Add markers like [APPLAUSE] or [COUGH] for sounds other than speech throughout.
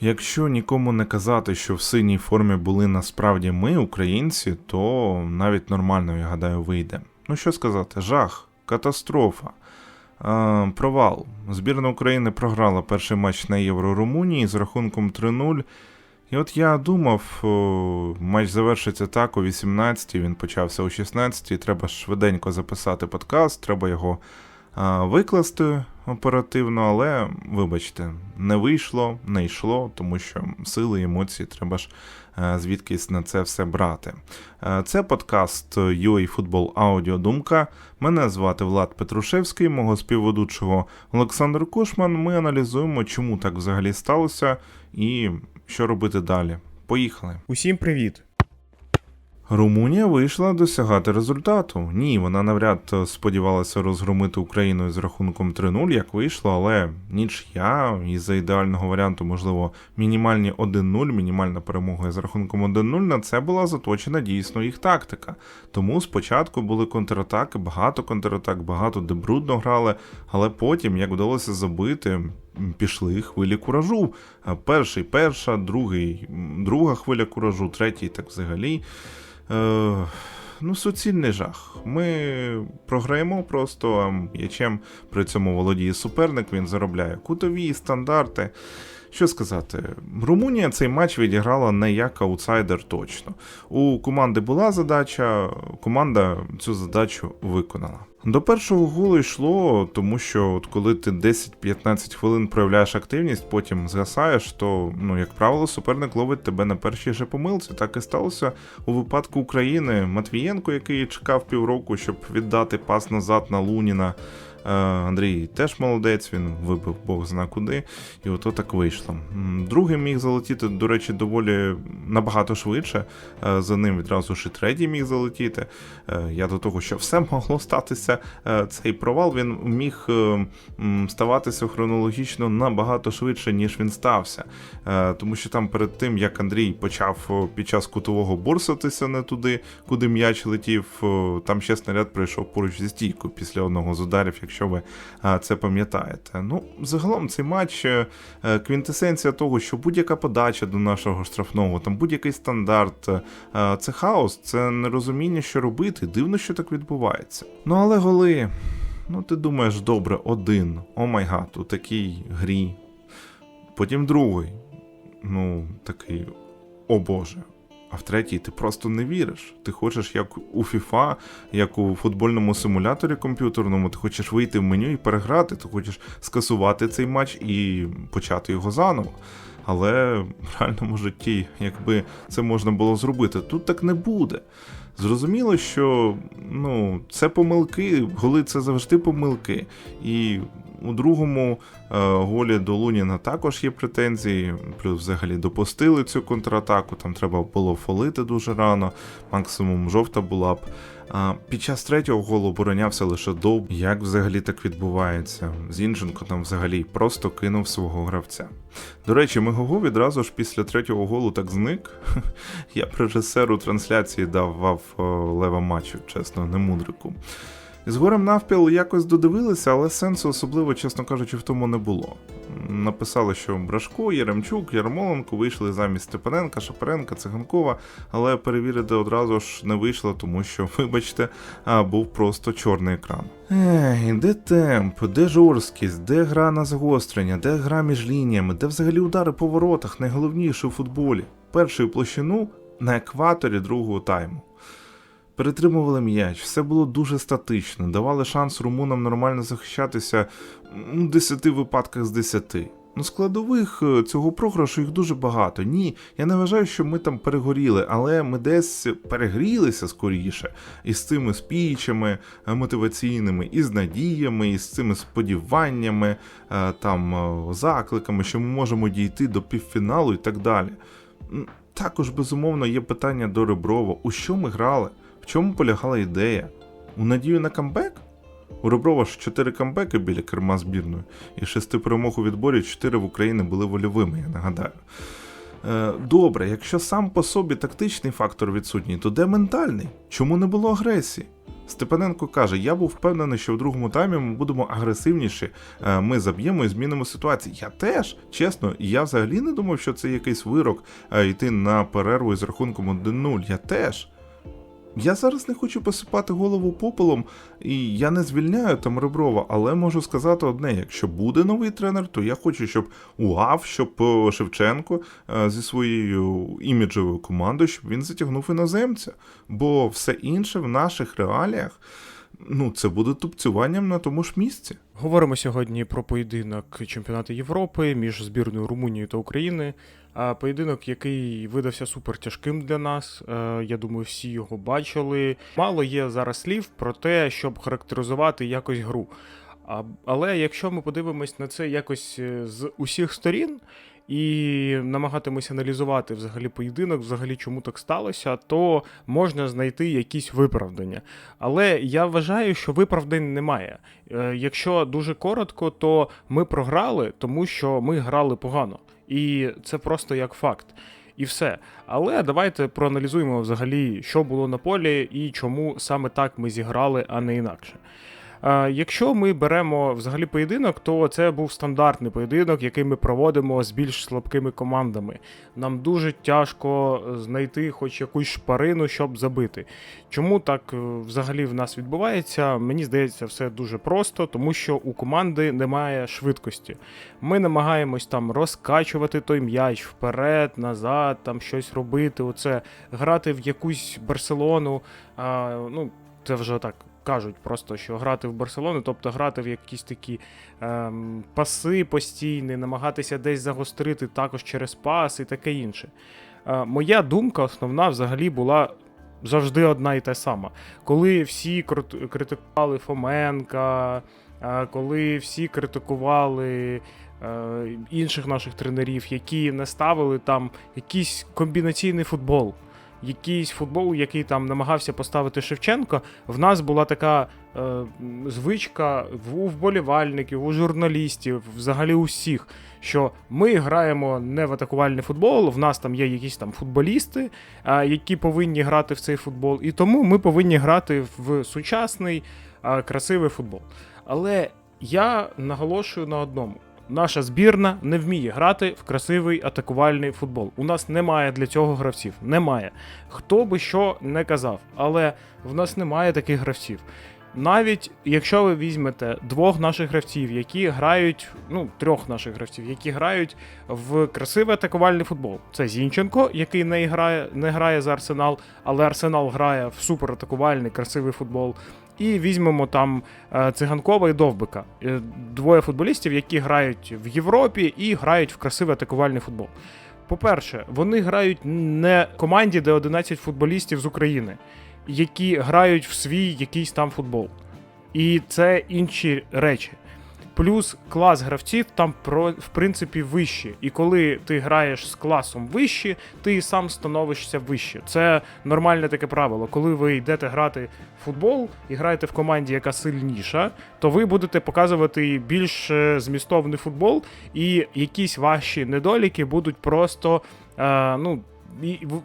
Якщо нікому не казати, що в синій формі були насправді ми, українці, то навіть нормально, я гадаю, вийде. Ну що сказати, жах, катастрофа, е, провал. Збірна України програла перший матч на Євро Румунії з рахунком 3-0. І от я думав, матч завершиться так о 18-й, він почався о 16-й, треба швиденько записати подкаст, треба його викласти оперативно, але вибачте, не вийшло, не йшло, тому що сили, емоції треба ж е, звідкись на це все брати. Е, Це подкаст Football Audio Думка. Мене звати Влад Петрушевський, мого співведучого Олександр Кошман. Ми аналізуємо, чому так взагалі сталося і що робити далі. Поїхали. Усім привіт! Румунія вийшла досягати результату. Ні, вона навряд е, сподівалася розгромити Україну з рахунком 3-0, як вийшло, але нічия і за ідеального варіанту, можливо, мінімальні 1-0, мінімальна перемога з рахунком 1-0, на це була заточена дійсно їх тактика. Тому спочатку були контратаки, багато контратак, багато де брудно грали, але потім, як вдалося забити, пішли хвилі куражу. Перший, перша, другий, друга хвиля куражу, третій, так взагалі. Е, ну, суцільний жах. Ми програємо просто, м'ячем при цьому володіє суперник, він заробляє кутові, стандарти. Що сказати, Румунія цей матч відіграла не як аутсайдер точно. У команди була задача, команда цю задачу виконала. До першого голу йшло, тому що от коли ти 10-15 хвилин проявляєш активність, потім згасаєш, то, ну, як правило, суперник ловить тебе на першій же помилці. Так і сталося у випадку України. Матвієнко, який чекав півроку, щоб віддати пас назад на Луніна. Е, Андрій теж молодець, він вибив Бог зна куди, і ото так вийшло. Другий міг залетіти, до речі, доволі набагато швидше. Е, За ним відразу ж і третій міг залетіти. Е, Я до того, що все могло статися. Цей провал він міг ставатися хронологічно набагато швидше, ніж він стався. Тому що там перед тим, як Андрій почав під час кутового борсатися не туди, куди м'яч летів, там ще снаряд прийшов поруч зі стійкою після одного з ударів, якщо ви е, це пам'ятаєте. Ну, загалом цей матч е, е, квінтесенція того, що будь-яка подача до нашого штрафного, там будь-який стандарт, це хаос, це нерозуміння, що робити. Дивно, що так відбувається. Ну але голи. Ну, ти думаєш, добре, один. О май гад, у такій грі. Потім другий. Ну, такий, о Боже. А в третій ти просто не віриш. Ти хочеш, як у FIFA, як у футбольному симуляторі комп'ютерному, ти хочеш вийти в меню і переграти, ти хочеш скасувати цей матч і почати його заново. Але в реальному житті, якби це можна було зробити, тут так не буде. Зрозуміло, що ну, це помилки, голи це завжди помилки. І у другому е, голі до Луніна також є претензії. Плюс взагалі допустили цю контратаку. Там треба було фолити дуже рано, максимум жовта була б. Під час третього голу оборонявся лише Дов. Як взагалі так відбувається? Зінченко там взагалі просто кинув свого гравця. До речі, Мегого відразу ж після третього голу так зник. [LAUGHS] Я режисеру трансляції давав е, лева матчу, чесно, не мудрику. З горем навпіл якось додивилися, але сенсу особливо, чесно кажучи, в тому не було. Написали, що Брашко, Яремчук, Ярмоленко вийшли замість Степаненка, Шапаренка, Циганкова, але перевірити одразу ж не вийшло, тому що, [LAUGHS] вибачте, був просто чорний екран. Ей, де темп, де жорсткість, де гра на загострення, де гра між лініями, де взагалі удари по воротах, найголовніше у футболі. Першу площину на екваторі другого тайму. Перетримували м'яч, все було дуже статично, давали шанс румунам нормально захищатися ну, в 10 випадках з 10. Ну, складових е, цього програшу їх дуже багато. Ні, я не вважаю, що ми там перегоріли, але ми десь перегрілися скоріше із цими спічами е, мотиваційними, і з надіями, і з цими сподіваннями, е, там закликами, що ми можемо дійти до півфіналу і так далі. Також, безумовно, є питання до Реброва. У що ми грали? Чому полягала ідея? У надію на камбек? У Реброва ж 4 камбеки біля керма збірної, і 6 перемог у відборі 4 в Україні були вольовими, я нагадаю. Е, добре, якщо сам по собі тактичний фактор відсутній, то де ментальний? Чому не було агресії? Степаненко каже: Я був впевнений, що в другому таймі ми будемо агресивніші. е, Ми заб'ємо і змінимо ситуацію. Я теж, чесно, я взагалі не думав, що це якийсь вирок е, йти на перерву із рахунком 1-0. Я теж. Я зараз не хочу посипати голову попелом, і я не звільняю там Реброва, але можу сказати одне: якщо буде новий тренер, то я хочу, щоб УАВ, щоб е, Шевченко е, зі своєю іміджевою командою, щоб він затягнув іноземця. Бо все інше в наших реаліях, ну, це буде тупцюванням на тому ж місці. Говоримо сьогодні про поєдинок чемпіонату Європи між збірною Румунії та України. Поєдинок, який видався супер тяжким для нас. Е, Я думаю, всі його бачили. Мало є зараз слів про те, щоб характеризувати якось гру. Але якщо ми подивимось на це якось е, з усіх сторін і намагатимось аналізувати взагалі поєдинок, взагалі чому так сталося, то можна знайти якісь виправдання. Але я вважаю, що виправдань немає. Е, Якщо дуже коротко, то ми програли, тому що ми грали погано. І це просто як факт. І все. Але давайте проаналізуємо взагалі, що було на полі і чому саме так ми зіграли, а не інакше. Е, Якщо ми беремо взагалі поєдинок, то це був стандартний поєдинок, який ми проводимо з більш слабкими командами. Нам дуже тяжко знайти хоч якусь шпарину, щоб забити. Чому так е, взагалі в нас відбувається? Мені здається, все дуже просто, тому що у команди немає швидкості. Ми намагаємось там розкачувати той м'яч вперед, назад, там щось робити. Оце грати в якусь Барселону. А, ну, це вже так кажуть, просто що грати в Барселону, тобто грати в якісь такі ем, паси постійні, намагатися десь загострити також через пас і таке інше. Е, моя думка основна взагалі була завжди одна і та сама. Коли всі критикували Фоменка, е, коли всі критикували е, інших наших тренерів, які не ставили там якийсь комбінаційний футбол. Якийсь футбол, який там намагався поставити Шевченко, в нас була така е, звичка у вболівальників, у журналістів, взагалі усіх, що ми граємо не в атакувальний футбол, в нас там є якісь там футболісти, а, які повинні грати в цей футбол, і тому ми повинні грати в сучасний, а, красивий футбол. Але я наголошую на одному. Наша збірна не вміє грати в красивий атакувальний футбол. У нас немає для цього гравців. Немає. Хто би що не казав, але в нас немає таких гравців. Навіть якщо ви візьмете двох наших гравців, які грають, ну, трьох наших гравців, які грають в красивий атакувальний футбол. Це Зінченко, який не грає, не грає за Арсенал, але Арсенал грає в суператакувальний красивий футбол. І візьмемо там е, Циганкова і Довбика. Е, Двоє футболістів, які грають в Європі і грають в красивий атакувальний футбол. По-перше, вони грають не команді, де 11 футболістів з України, які грають в свій якийсь там футбол. І це інші речі. Плюс клас гравців там про, в принципі вищий. І коли ти граєш з класом вище, ти сам становишся вище. Це нормальне таке правило. Коли ви йдете грати в футбол і граєте в команді, яка сильніша, то ви будете показувати більш е, змістовний футбол, і якісь ваші недоліки будуть просто. Е, ну,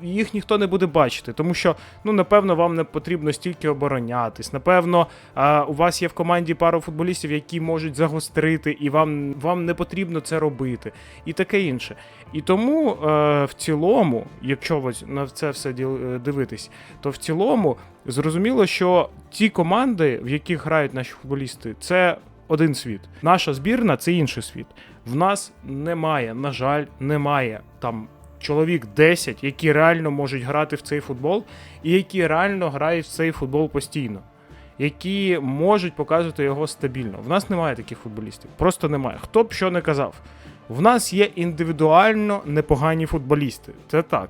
їх ніхто не буде бачити, тому що ну напевно вам не потрібно стільки оборонятись. Напевно, у вас є в команді пару футболістів, які можуть загострити, і вам, вам не потрібно це робити, і таке інше. І тому е, в цілому, якщо на це все е, дивитись, то в цілому зрозуміло, що ті команди, в яких грають наші футболісти, це один світ. Наша збірна це інший світ. В нас немає, на жаль, немає там чоловік 10, які реально можуть грати в цей футбол, і які реально грають в цей футбол постійно, які можуть показувати його стабільно. В нас немає таких футболістів. Просто немає. Хто б що не казав. В нас є індивідуально непогані футболісти. Це так.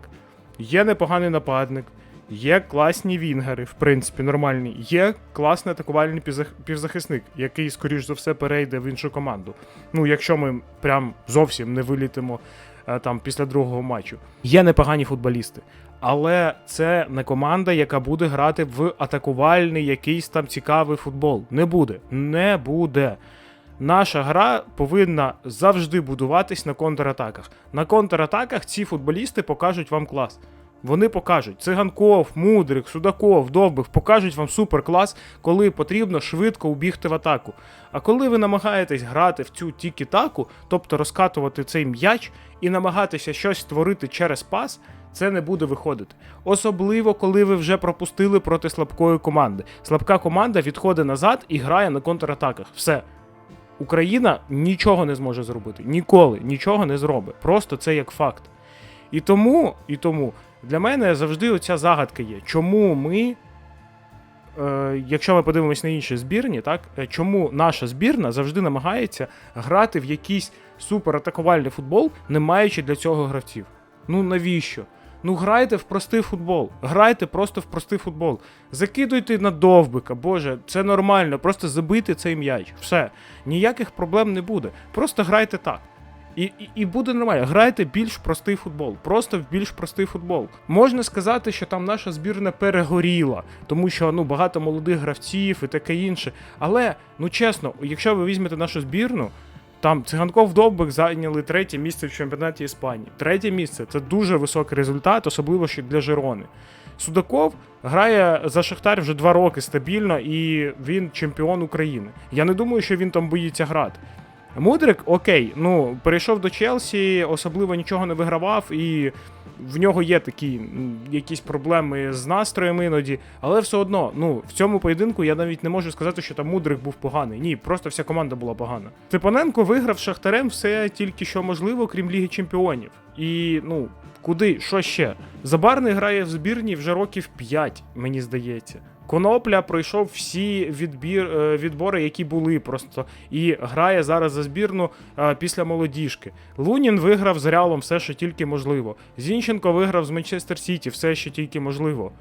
Є непоганий нападник, є класні вінгери, в принципі, нормальні. Є класний атакувальний півзахисник, який, скоріш за все, перейде в іншу команду. Ну, якщо ми прям зовсім не вилітимо там після другого матчу. Є непогані футболісти. Але це не команда, яка буде грати в атакувальний якийсь там цікавий футбол. Не буде. Не буде. Наша гра повинна завжди будуватись на контратаках. На контратаках ці футболісти покажуть вам клас. Вони покажуть циганков, мудрик, судаков, довбих покажуть вам суперклас, коли потрібно швидко убігти в атаку. А коли ви намагаєтесь грати в цю тікі-таку, тобто розкатувати цей м'яч і намагатися щось створити через пас, це не буде виходити. Особливо, коли ви вже пропустили проти слабкої команди. Слабка команда відходить назад і грає на контратаках. Все. Україна нічого не зможе зробити. Ніколи нічого не зробить. Просто це як факт. І тому, і тому для мене завжди оця загадка є. Чому ми, е, якщо ми подивимось на інші збірні, так, е, чому наша збірна завжди намагається грати в якийсь суператакувальний футбол, не маючи для цього гравців? Ну навіщо? Ну грайте в простий футбол, грайте просто в простий футбол. Закидуйте на довбика, боже, це нормально, просто забийте цей м'яч. Все. Ніяких проблем не буде. Просто грайте так. І, і, буде нормально. Грайте більш простий футбол. Просто в більш простий футбол. Можна сказати, що там наша збірна перегоріла, тому що ну багато молодих гравців і таке інше. Але ну чесно, якщо ви візьмете нашу збірну, там циганков Довбик зайняли третє місце в чемпіонаті Іспанії. Третє місце це дуже високий результат, особливо ще для Жирони. Судаков грає за Шахтар вже два роки стабільно, і він чемпіон України. Я не думаю, що він там боїться грати. Мудрик, окей, ну перейшов до Челсі, особливо нічого не вигравав, і в нього є такі якісь проблеми з настроєм іноді, але все одно, ну в цьому поєдинку я навіть не можу сказати, що там Мудрик був поганий. Ні, просто вся команда була погана. Степаненко виграв Шахтарем все тільки що можливо, крім Ліги Чемпіонів. І ну куди, що ще? Забарний грає в збірні вже років 5, мені здається. Конопля пройшов всі відбір, е, відбори, які були просто, і грає зараз за збірну е, після молодіжки. Лунін виграв з Реалом все, що тільки можливо. Зінченко виграв з Манчестер Сіті, все, що тільки можливо.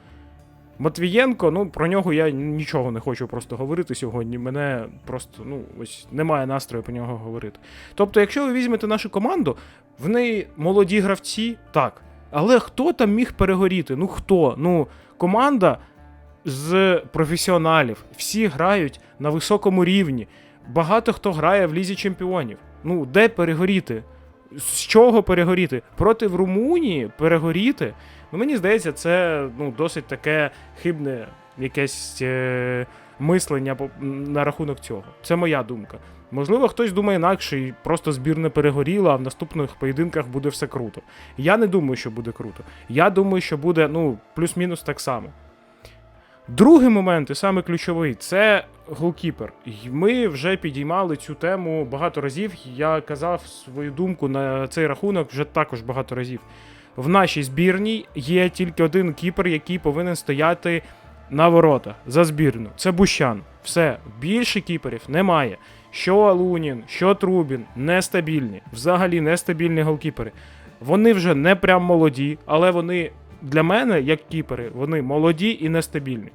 Матвієнко, ну про нього я нічого не хочу просто говорити сьогодні. Мене просто ну ось немає настрою про нього говорити. Тобто, якщо ви візьмете нашу команду, в неї молоді гравці, так. Але хто там міг перегоріти? Ну хто? Ну, команда з професіоналів. Всі грають на високому рівні. Багато хто грає в лізі чемпіонів. Ну, де перегоріти? З чого перегоріти? Проти в Румунії перегоріти? Ну, мені здається, це ну, досить таке хибне якесь е- мислення на рахунок цього. Це моя думка. Можливо, хтось думає інакше і просто збірна перегоріла, а в наступних поєдинках буде все круто. Я не думаю, що буде круто. Я думаю, що буде ну, плюс-мінус так само. Другий момент, і саме ключовий, це голкіпер. Ми вже підіймали цю тему багато разів. Я казав свою думку на цей рахунок вже також багато разів. В нашій збірній є тільки один кіпер, який повинен стояти на воротах за збірну. Це Бущан. Все, більше кіперів немає. Що Лунін, що Трубін, нестабільні. Взагалі нестабільні голкіпери. Вони вже не прям молоді, але вони для мене, як кіпери, вони молоді і нестабільні.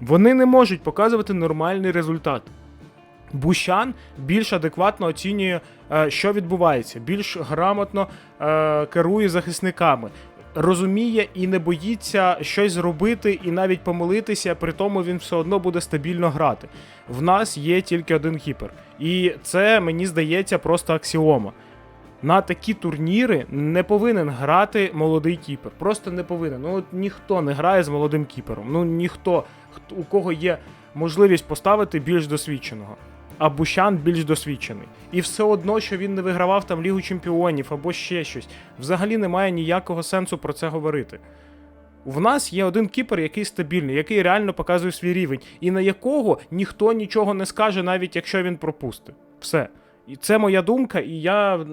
Вони не можуть показувати нормальний результат. Бущан більш адекватно оцінює, е, що відбувається, більш грамотно е, керує захисниками, розуміє і не боїться щось зробити і навіть помилитися, при тому він все одно буде стабільно грати. В нас є тільки один кіпер. І це мені здається просто аксіома. На такі турніри не повинен грати молодий кіпер. Просто не повинен. Ну от ніхто не грає з молодим кіпером. Ну ніхто, у кого є можливість поставити більш досвідченого. А Бущан більш досвідчений. І все одно, що він не вигравав там Лігу Чемпіонів або ще щось. Взагалі немає ніякого сенсу про це говорити. В нас є один кіпер, який стабільний, який реально показує свій рівень, і на якого ніхто нічого не скаже, навіть якщо він пропустить. Все. І це моя думка, і я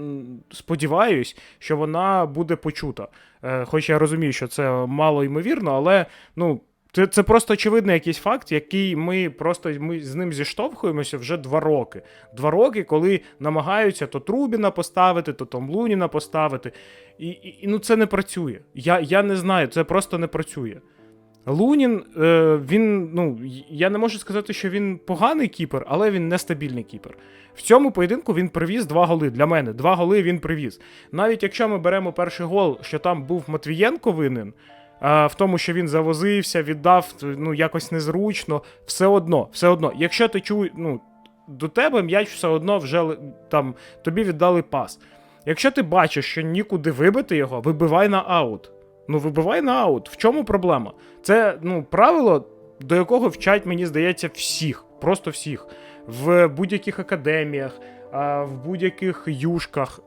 сподіваюсь, що вона буде почута. Е, хоч я розумію, що це мало ймовірно, але ну. Це, це просто очевидний якийсь факт, який ми просто ми з ним зіштовхуємося вже два роки. Два роки, коли намагаються то Трубіна поставити, то Том Луніна поставити. І, і, ну це не працює. Я, я не знаю, це просто не працює. Лунін, е, він, ну, я не можу сказати, що він поганий кіпер, але він нестабільний кіпер. В цьому поєдинку він привіз два голи. Для мене два голи він привіз. Навіть якщо ми беремо перший гол, що там був Матвієнко винен, е, в тому, що він завозився, віддав ну, якось незручно, все одно, все одно. Якщо ти чуєш, ну, до тебе м'яч все одно вже там тобі віддали пас. Якщо ти бачиш, що нікуди вибити його, вибивай на аут. Ну, вибивай на аут. В чому проблема? Це ну, правило, до якого вчать, мені здається, всіх. Просто всіх. В будь-яких академіях, в будь-яких юшках,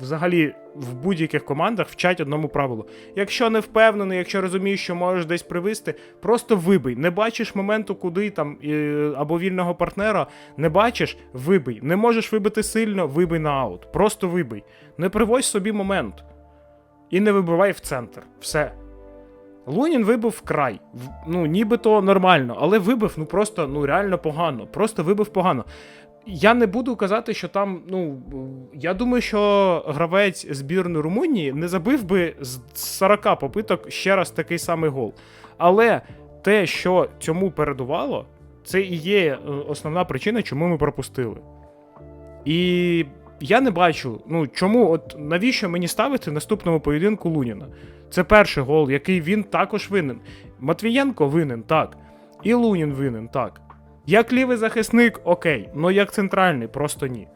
взагалі в будь-яких командах вчать одному правилу. Якщо не впевнений, якщо розумієш, що можеш десь привести, просто вибий. Не бачиш моменту, куди там або вільного партнера, не бачиш, вибий. Не можеш вибити сильно, вибий на аут. Просто вибий. Не привозь собі момент. І не вибивай в центр. Все. Лунін вибив вкрай. В- Ну, нібито нормально, але вибив ну просто ну реально погано. Просто вибив погано. Я не буду казати, що там, ну я думаю, що гравець збірної Румунії не забив би з 40 попиток ще раз такий самий гол. Але те, що цьому передувало, це і є е, основна причина, чому ми пропустили. І я не бачу, ну чому, от навіщо мені ставити наступному поєдинку Луніна? Це перший гол, який він також винен. Матвієнко винен, так. І Лунін винен, так. Як лівий захисник, окей, но як центральний, просто ні.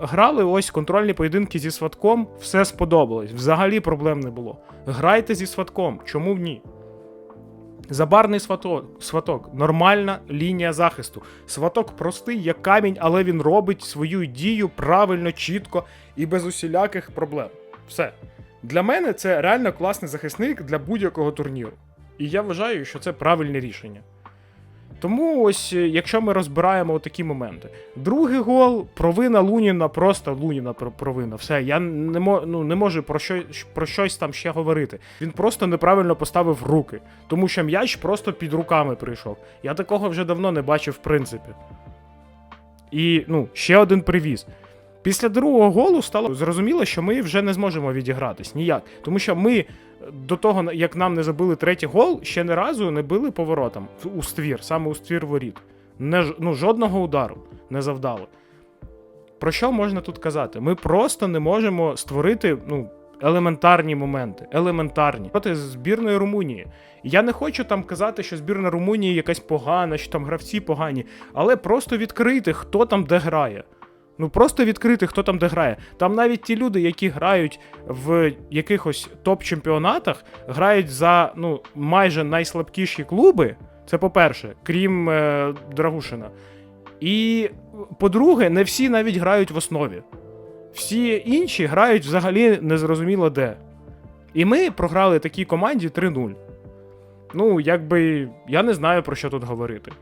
Грали ось контрольні поєдинки зі сватком, все сподобалось. Взагалі проблем не було. Грайте зі сватком, чому ні? Забарний сваток, сваток, нормальна лінія захисту. Сваток простий, як камінь, але він робить свою дію правильно, чітко і без усіляких проблем. Все. Для мене це реально класний захисник для будь-якого турніру. І я вважаю, що це правильне рішення. Тому ось, е, якщо ми розбираємо такі моменти. Другий гол, провина Луніна, просто Луніна провина. Все, я не, ну, не можу про, що, про щось там ще говорити. Він просто неправильно поставив руки, тому що м'яч просто під руками прийшов. Я такого вже давно не бачив, в принципі. І ну, ще один привіз. Після другого голу стало зрозуміло, що ми вже не зможемо відігратись ніяк. Тому що ми до того, як нам не забили третій гол, ще не разу не били поворотом у ствір, саме у ствір воріт. Не, ну, жодного удару не завдали. Про що можна тут казати? Ми просто не можемо створити ну, елементарні моменти. Елементарні. Проти збірної Румунії. Я не хочу там казати, що збірна Румунії якась погана, що там гравці погані, але просто відкрити, хто там де грає. Ну просто відкрити, хто там де грає. Там навіть ті люди, які грають в якихось топ-чемпіонатах, грають за ну, майже найслабкіші клуби. Це по-перше, крім е, Драгушина. І по-друге, не всі навіть грають в основі. Всі інші грають взагалі незрозуміло де. І ми програли такій команді 3-0. Ну, якби я не знаю про що тут говорити.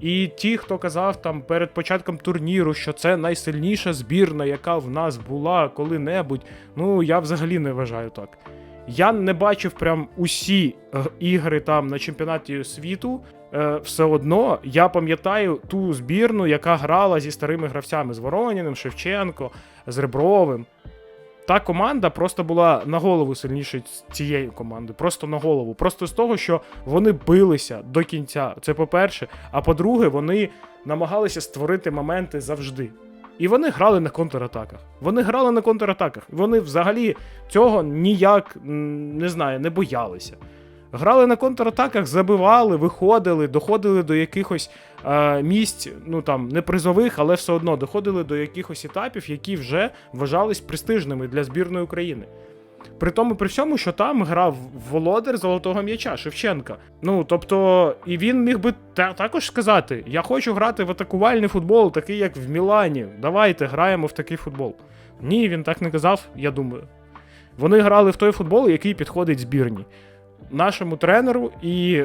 І ті, хто казав там перед початком турніру, що це найсильніша збірна, яка в нас була коли-небудь, ну я взагалі не вважаю так. Я не бачив прям усі е, ігри там на чемпіонаті світу. Е, все одно я пам'ятаю ту збірну, яка грала зі старими гравцями з Вороніним, Шевченко, з Ребровим. Та команда просто була на голову сильніше цієї команди. Просто на голову. Просто з того, що вони билися до кінця. Це по-перше. А по-друге, вони намагалися створити моменти завжди. І вони грали на контратаках. Вони грали на контратаках. Вони взагалі цього ніяк не знаю, не боялися. Грали на контратаках, забивали, виходили, доходили до якихось місць, ну там не призових, але все одно доходили до якихось етапів, які вже вважались престижними для збірної України. При тому, при всьому, що там грав володар золотого м'яча Шевченка. Ну тобто, і він міг би та- також сказати: Я хочу грати в атакувальний футбол, такий як в Мілані. Давайте граємо в такий футбол. Ні, він так не казав, я думаю. Вони грали в той футбол, який підходить збірні. Нашому тренеру і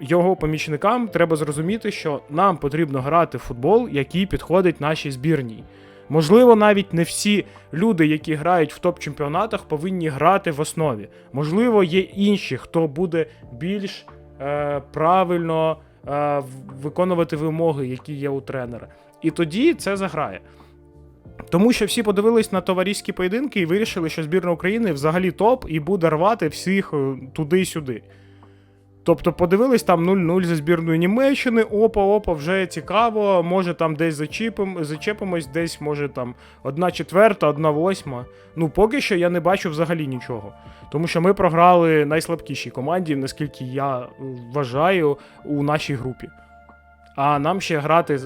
його помічникам треба зрозуміти, що нам потрібно грати в футбол, який підходить нашій збірній. Можливо, навіть не всі люди, які грають в топ-чемпіонатах, повинні грати в основі. Можливо, є інші, хто буде більш е, правильно е, виконувати вимоги, які є у тренера. І тоді це заграє. Тому що всі подивились на товариські поєдинки і вирішили, що збірна України взагалі топ і буде рвати всіх е, туди-сюди. Тобто подивились там 0-0 за збірною Німеччини, опа-опа, вже цікаво, може там десь зачіпим, зачепимось, десь може там одна четверта, одна восьма. Ну, поки що я не бачу взагалі нічого. Тому що ми програли найслабкішій команді, наскільки я вважаю, у нашій групі. А нам ще грати з,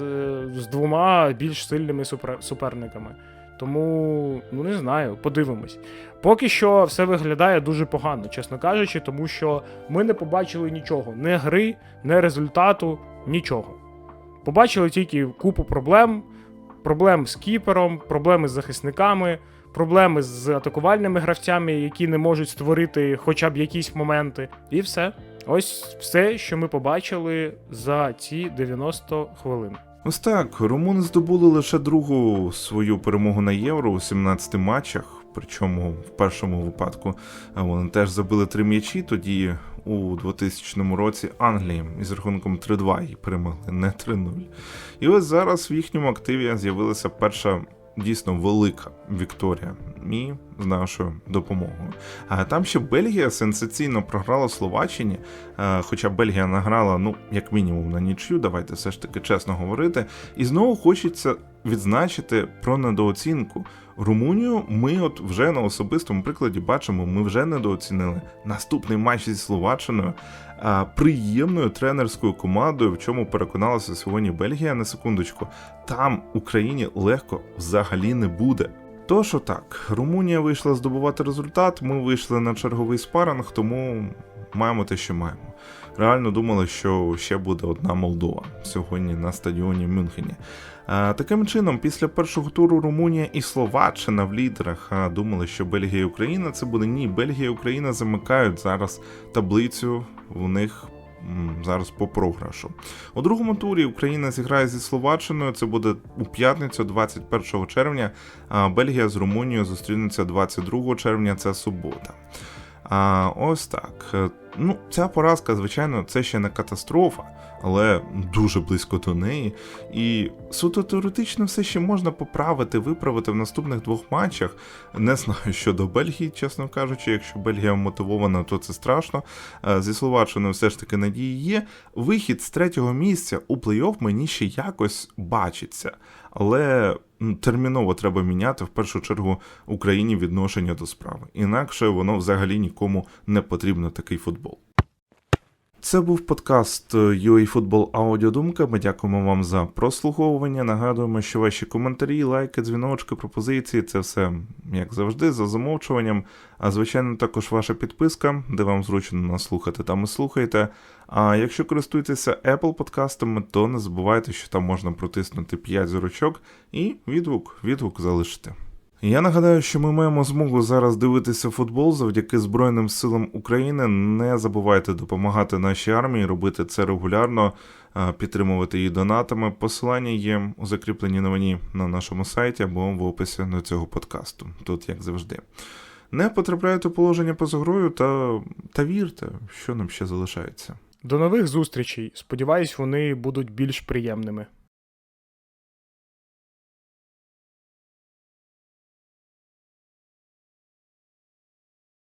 з двома більш сильними супер- суперниками. Тому, ну не знаю, подивимось. Поки що все виглядає дуже погано, чесно кажучи, тому що ми не побачили нічого: не гри, не результату, нічого. Побачили тільки купу проблем, проблем з кіпером, проблеми з захисниками, проблеми з атакувальними гравцями, які не можуть створити хоча б якісь моменти. І все. Ось все, що ми побачили за ці 90 хвилин. Ось так, румуни здобули лише другу свою перемогу на євро у 17 матчах. Причому в першому випадку вони теж забили три м'ячі. Тоді у 2000 році Англії із рахунком 3-2 її перемогли, не 3-0. І ось зараз в їхньому активі з'явилася перша дійсно велика Вікторія. І з нашою допомогою. А там ще Бельгія сенсаційно програла Словаччині. Е, Хоча Бельгія награла, ну, як мінімум, на нічю, давайте все ж таки чесно говорити. І знову хочеться відзначити про недооцінку. Румунію ми от вже на особистому прикладі бачимо, ми вже недооцінили наступний матч зі Словаччиною приємною тренерською командою, в чому переконалася сьогодні Бельгія на секундочку. Там Україні легко взагалі не буде. То що так, Румунія вийшла здобувати результат. Ми вийшли на черговий спаринг, тому маємо те, що маємо. Реально думали, що ще буде одна Молдова сьогодні на стадіоні Мюнхені. Таким чином, після першого туру Румунія і Словаччина в лідерах думали, що Бельгія і Україна це буде ні. Бельгія і Україна замикають зараз таблицю. В них зараз по програшу. У другому турі Україна зіграє зі Словаччиною. Це буде у п'ятницю, 21 червня. А Бельгія з Румунією зустрінеться 22 червня. Це субота. А ось так. Ну, ця поразка, звичайно, це ще не катастрофа, але дуже близько до неї. І суто теоретично все ще можна поправити, виправити в наступних двох матчах. Не знаю щодо Бельгії, чесно кажучи. Якщо Бельгія мотивована, то це страшно. Е, Зі Словаччиною все ж таки надії є. Вихід з третього місця у плей-офф мені ще якось бачиться. Але терміново треба міняти в першу чергу Україні відношення до справи. Інакше воно взагалі нікому не потрібно такий футбол. Це був подкаст UA Аудіодумка. Ми дякуємо вам за прослуховування. Нагадуємо, що ваші коментарі, лайки, дзвіночки, пропозиції це все як завжди, за замовчуванням. А звичайно, також ваша підписка, де вам зручно нас слухати, там і слухайте. А якщо користуєтеся Apple подкастами, то не забувайте, що там можна протиснути 5 зірочок і відгук, відгук залишити. Я нагадаю, що ми маємо змогу зараз дивитися футбол завдяки Збройним силам України. Не забувайте допомагати нашій армії, робити це регулярно, підтримувати її донатами. Посилання є у закріпленій новині на нашому сайті або в описі до цього подкасту. Тут як завжди. Не потрапляйте у положення поза грою та, та вірте, що нам ще залишається. До нових зустрічей. Сподіваюсь, вони будуть більш приємними.